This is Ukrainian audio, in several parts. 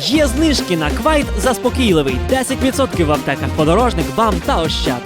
Є знижки на квайт заспокійливий 10% в аптеках подорожник, бам та ощад.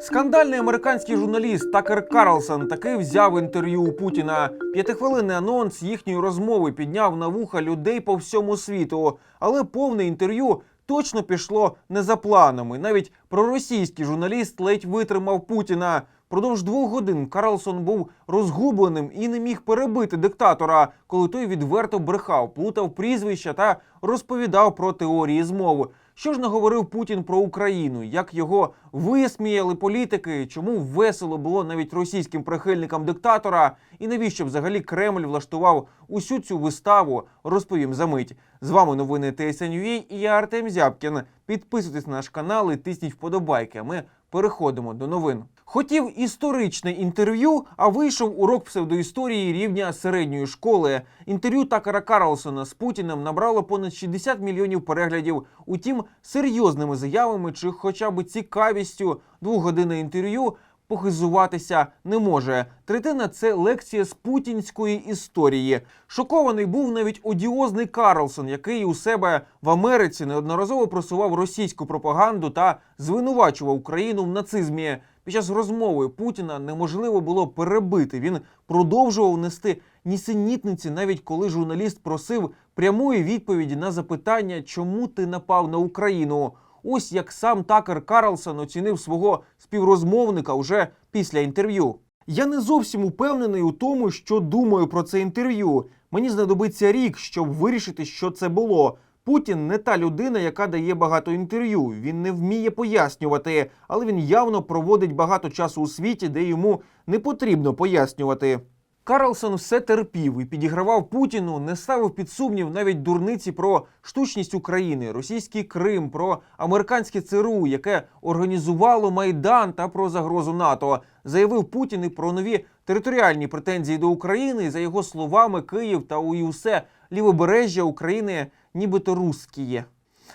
Скандальний американський журналіст Такер Карлсон таки взяв інтерв'ю у Путіна. П'ятихвилинний анонс їхньої розмови підняв на вуха людей по всьому світу, але повне інтерв'ю точно пішло не за планами. Навіть проросійський журналіст ледь витримав Путіна. Продовж двох годин Карлсон був розгубленим і не міг перебити диктатора, коли той відверто брехав, плутав прізвища та розповідав про теорії змови. Що ж наговорив Путін про Україну? Як його висміяли політики? Чому весело було навіть російським прихильникам диктатора? І навіщо взагалі Кремль влаштував усю цю виставу? Розповім за мить. З вами новини TSN.ua і я Артем Зябкін. Підписуйтесь на наш канал і тисніть вподобайки. а Ми переходимо до новин. Хотів історичне інтерв'ю, а вийшов урок псевдоісторії рівня середньої школи. Інтерв'ю Такера Карлсона з Путіним набрало понад 60 мільйонів переглядів. Утім, серйозними заявами чи хоча б цікавістю двогодинне інтерв'ю похизуватися не може. Третина це лекція з путінської історії. Шокований був навіть одіозний Карлсон, який у себе в Америці неодноразово просував російську пропаганду та звинувачував Україну в нацизмі. Під час розмови Путіна неможливо було перебити. Він продовжував нести нісенітниці, навіть коли журналіст просив прямої відповіді на запитання, чому ти напав на Україну. Ось як сам Такер Карлсон оцінив свого співрозмовника уже після інтерв'ю. Я не зовсім упевнений у тому, що думаю про це інтерв'ю. Мені знадобиться рік, щоб вирішити, що це було. Путін не та людина, яка дає багато інтерв'ю. Він не вміє пояснювати, але він явно проводить багато часу у світі, де йому не потрібно пояснювати. Карлсон все терпів і підігравав Путіну, не ставив під сумнів навіть дурниці про штучність України, російський Крим, про американське ЦРУ, яке організувало майдан та про загрозу НАТО. Заявив Путін і про нові територіальні претензії до України. За його словами, Київ та усе лівобережжя України, нібито русськіє.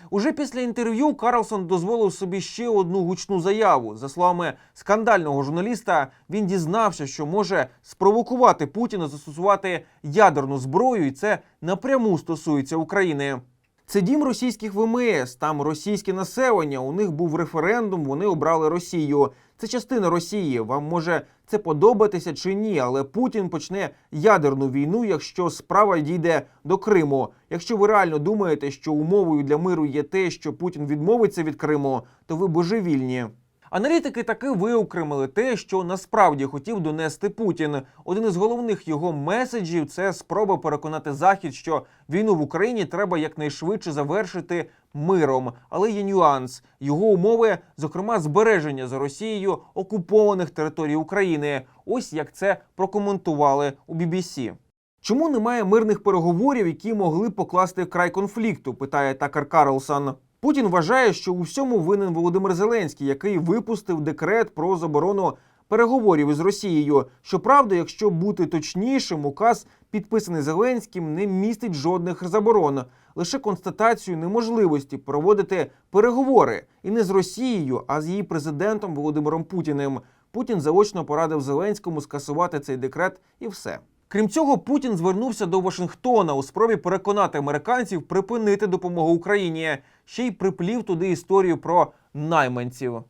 Уже після інтерв'ю Карлсон дозволив собі ще одну гучну заяву. За словами скандального журналіста, він дізнався, що може спровокувати Путіна застосувати ядерну зброю, і це напряму стосується України. Це дім російських ВМС, там російське населення. У них був референдум, вони обрали Росію. Це частина Росії. Вам може це подобатися чи ні, але Путін почне ядерну війну, якщо справа дійде до Криму. Якщо ви реально думаєте, що умовою для миру є те, що Путін відмовиться від Криму, то ви божевільні. Аналітики таки виокремили те, що насправді хотів донести Путін. Один із головних його меседжів це спроба переконати Захід, що війну в Україні треба якнайшвидше завершити миром. Але є нюанс. Його умови, зокрема, збереження за Росією окупованих територій України. Ось як це прокоментували у BBC. Чому немає мирних переговорів, які могли покласти край конфлікту? питає Такер Карлсон. Путін вважає, що у всьому винен Володимир Зеленський, який випустив декрет про заборону переговорів із Росією. Щоправда, якщо бути точнішим, указ, підписаний Зеленським, не містить жодних заборон, лише констатацію неможливості проводити переговори і не з Росією, а з її президентом Володимиром Путіним. Путін заочно порадив Зеленському скасувати цей декрет і все. Крім цього, Путін звернувся до Вашингтона у спробі переконати американців припинити допомогу Україні. Ще й приплів туди історію про найманців.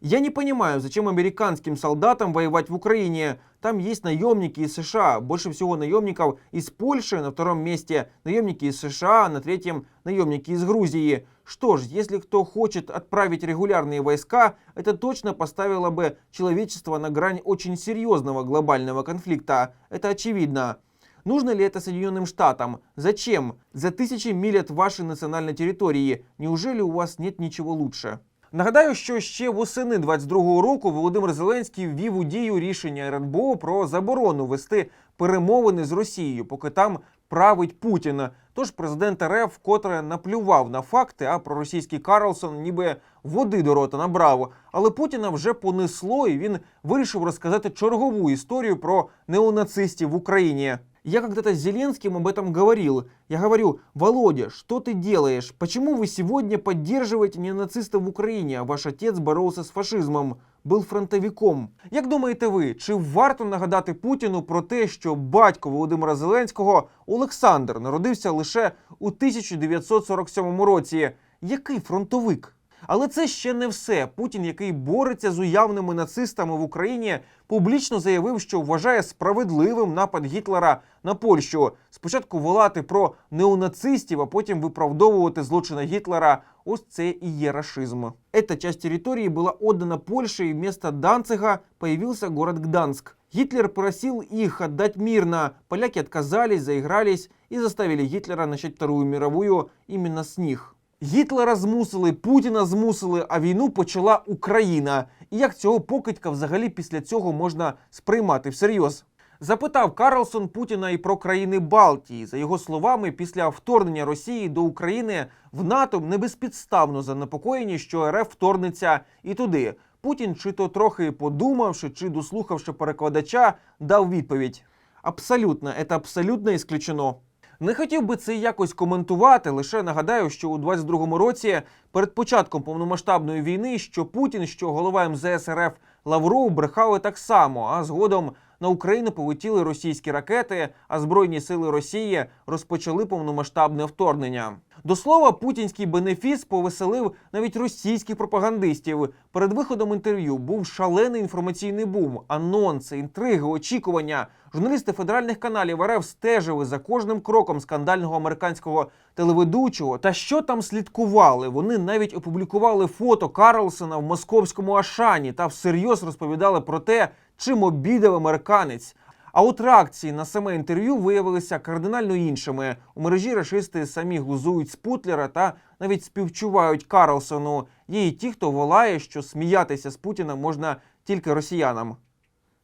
Я не понимаю, зачем американским солдатам воевать в Украине. Там есть наемники из США. Больше всего наемников из Польши, на втором месте наемники из США, на третьем наемники из Грузии. Что ж, если кто хочет отправить регулярные войска, это точно поставило бы человечество на грань очень серьезного глобального конфликта. Это очевидно. Нужно ли это Соединенным Штатам? Зачем? За тысячи миль от вашей национальной территории. Неужели у вас нет ничего лучше? Нагадаю, що ще восени 22-го року Володимир Зеленський ввів у дію рішення РНБО про заборону вести перемовини з Росією, поки там править Путін. Тож президент РФ вкотре наплював на факти, а проросійський Карлсон ніби води до рота набрав. Але Путіна вже понесло, і він вирішив розказати чергову історію про неонацистів в Україні. Я когда-то с Зеленским об этом говорил. Я говорю, Володя, что ты делаешь? Почему вы сегодня поддерживаете неонацистов в Украине, а ваш отец боролся с фашизмом? був фронтовиком. Як думаєте ви, чи варто нагадати Путіну про те, що батько Володимира Зеленського Олександр народився лише у 1947 році? Який фронтовик? Але це ще не все. Путін, який бореться з уявними нацистами в Україні, публічно заявив, що вважає справедливим напад Гітлера на Польщу. Спочатку волати про неонацистів, а потім виправдовувати злочини Гітлера. Ось це і є рашизм. Эта часть территории была отдана Польше, и вместо Данцига появился город Гданск. Гитлер просил их отдать мирно. Поляки отказались, заигрались и заставили Гитлера начать Вторую мировую именно с них. Гітлера змусили, Путіна змусили, а війну почала Україна. І як цього покидька взагалі після цього можна сприймати всерйоз? Запитав Карлсон Путіна і про країни Балтії. За його словами, після вторгнення Росії до України в НАТО не безпідставно занепокоєні, що РФ вторгнеться і туди. Путін, чи то трохи подумавши, чи дослухавши перекладача, дав відповідь: абсолютно, це абсолютно ісключено. Не хотів би це якось коментувати. Лише нагадаю, що у 22-му році, перед початком повномасштабної війни, що Путін, що голова МЗС РФ Лавров брехали так само. А згодом на Україну полетіли російські ракети, а збройні сили Росії розпочали повномасштабне вторгнення. До слова, путінський бенефіс повеселив навіть російських пропагандистів. Перед виходом інтерв'ю був шалений інформаційний бум, анонси, інтриги, очікування. Журналісти федеральних каналів РФ стежили за кожним кроком скандального американського телеведучого. Та що там слідкували? Вони навіть опублікували фото Карлсона в московському Ашані та всерйоз розповідали про те, чим обідав американець. А от реакції на саме інтерв'ю виявилися кардинально іншими. У мережі рашисти самі глузують з Путлера та навіть співчувають Карлсону. Є і ті, хто волає, що сміятися з Путіна можна тільки росіянам.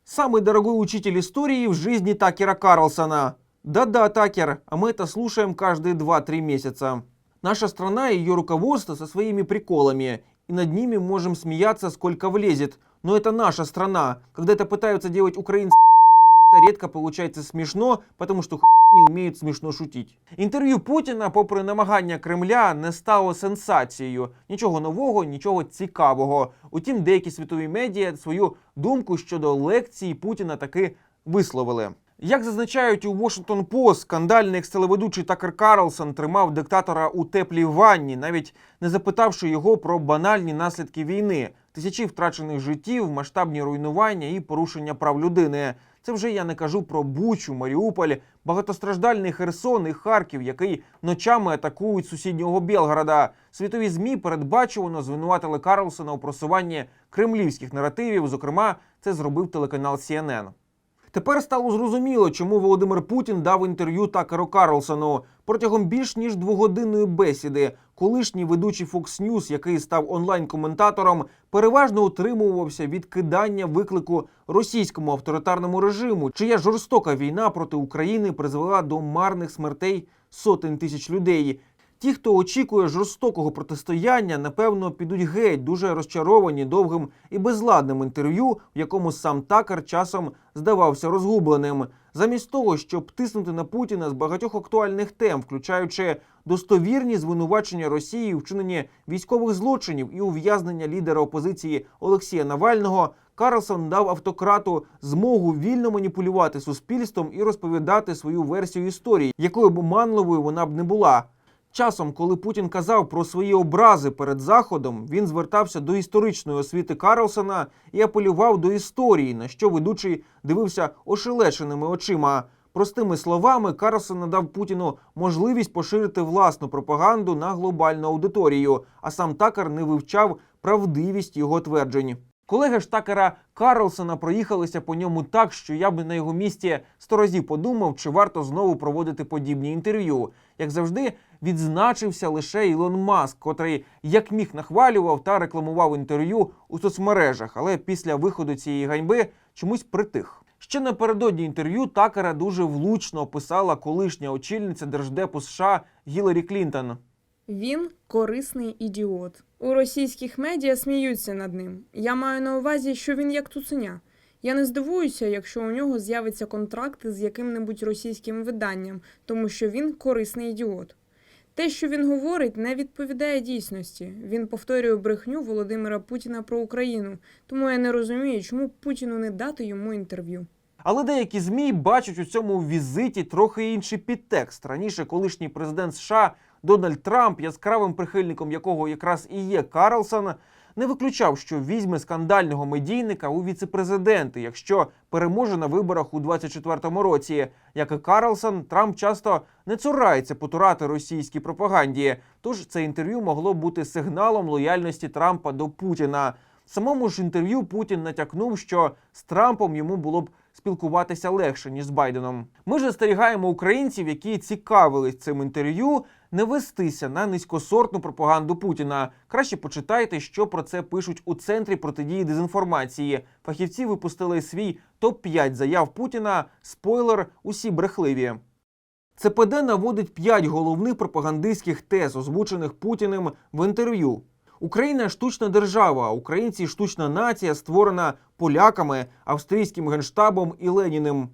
Самый дорогой учитель истории в жизни Такера Карлсона. Да-да, Такер, а мы это слушаем каждые 2-3 месяца. Наша страна и ее руководство со своими приколами, и над ними можем смеяться сколько влезет. Но это наша страна. Когда это пытаются делать украинские это редко получается смешно, потому что не вміють смішно шутіть. Інтерв'ю Путіна, попри намагання Кремля, не стало сенсацією. Нічого нового, нічого цікавого. Утім, деякі світові медіа свою думку щодо лекції Путіна таки висловили. Як зазначають у Washington Post, скандальний екс-телеведучий Такер Карлсон тримав диктатора у теплій ванні, навіть не запитавши його про банальні наслідки війни, тисячі втрачених життів, масштабні руйнування і порушення прав людини. Це вже я не кажу про Бучу, Маріуполь, багатостраждальний Херсон і Харків, який ночами атакують сусіднього Білгорода. Світові змі передбачувано звинуватили Карлсона у просуванні кремлівських наративів. Зокрема, це зробив телеканал CNN. Тепер стало зрозуміло, чому Володимир Путін дав інтерв'ю Такеру Карлсону. Протягом більш ніж двогодинної бесіди колишній ведучий Fox News, який став онлайн-коментатором, переважно утримувався від кидання виклику російському авторитарному режиму, чия жорстока війна проти України призвела до марних смертей сотень тисяч людей. Ті, хто очікує жорстокого протистояння, напевно, підуть геть, дуже розчаровані довгим і безладним інтерв'ю, в якому сам Такер часом здавався розгубленим. Замість того, щоб тиснути на Путіна з багатьох актуальних тем, включаючи достовірні звинувачення Росії у військових злочинів і ув'язнення лідера опозиції Олексія Навального, Карлсон дав автократу змогу вільно маніпулювати суспільством і розповідати свою версію історії, якою б манливою вона б не була. Часом, коли Путін казав про свої образи перед Заходом, він звертався до історичної освіти Карлсона і апелював до історії, на що ведучий дивився ошелешеними очима. Простими словами, Карлсон надав Путіну можливість поширити власну пропаганду на глобальну аудиторію, а сам Такер не вивчав правдивість його тверджень. Колеги ж Такера Карлсона проїхалися по ньому так, що я би на його місці сто разів подумав, чи варто знову проводити подібні інтерв'ю. Як завжди, відзначився лише Ілон Маск, котрий як міг нахвалював та рекламував інтерв'ю у соцмережах, але після виходу цієї ганьби чомусь притих. Ще напередодні інтерв'ю Такера дуже влучно описала колишня очільниця держдепу США Гіларі Клінтон. Він корисний ідіот. У російських медіа сміються над ним. Я маю на увазі, що він як цуценя. Я не здивуюся, якщо у нього з'явиться контракт з яким-небудь російським виданням, тому що він корисний ідіот. Те, що він говорить, не відповідає дійсності. Він повторює брехню Володимира Путіна про Україну. Тому я не розумію, чому Путіну не дати йому інтерв'ю. Але деякі змі бачать у цьому візиті трохи інший підтекст. Раніше колишній президент США Дональд Трамп, яскравим прихильником якого якраз і є Карлсон, не виключав, що візьме скандального медійника у віцепрезиденти, якщо переможе на виборах у 24-му році. Як і Карлсон, Трамп часто не цурається потурати російській пропаганді. Тож це інтерв'ю могло бути сигналом лояльності Трампа до Путіна. В самому ж інтерв'ю Путін натякнув, що з Трампом йому було б спілкуватися легше ніж з Байденом. Ми ж застерігаємо українців, які цікавились цим інтерв'ю, не вестися на низькосортну пропаганду Путіна. Краще почитайте, що про це пишуть у центрі протидії дезінформації. Фахівці випустили свій топ 5 заяв Путіна. Спойлер, усі брехливі. ЦПД наводить п'ять головних пропагандистських тез, озвучених Путіним в інтерв'ю. Україна штучна держава, українці штучна нація, створена поляками, австрійським генштабом і Леніним.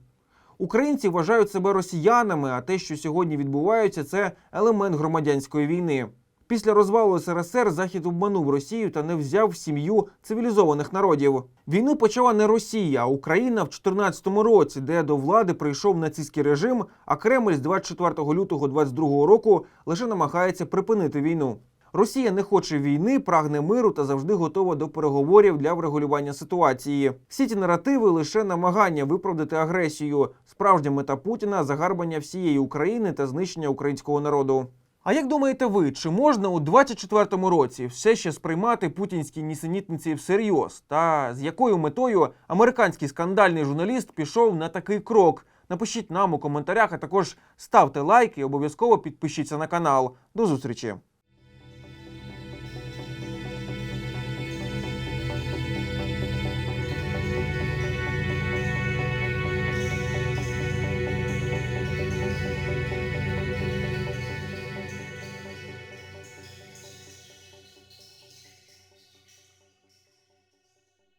Українці вважають себе росіянами, а те, що сьогодні відбувається, це елемент громадянської війни. Після розвалу СРСР Захід обманув Росію та не взяв в сім'ю цивілізованих народів. Війну почала не Росія, а Україна в 2014 році, де до влади прийшов нацистський режим, а Кремль з 24 лютого 2022 року лише намагається припинити війну. Росія не хоче війни, прагне миру та завжди готова до переговорів для врегулювання ситуації. Всі ці наративи лише намагання виправдати агресію. Справжня мета Путіна загарбання всієї України та знищення українського народу. А як думаєте ви, чи можна у 24-му році все ще сприймати путінські нісенітниці всерйоз? Та з якою метою американський скандальний журналіст пішов на такий крок? Напишіть нам у коментарях, а також ставте лайк і обов'язково підпишіться на канал. До зустрічі!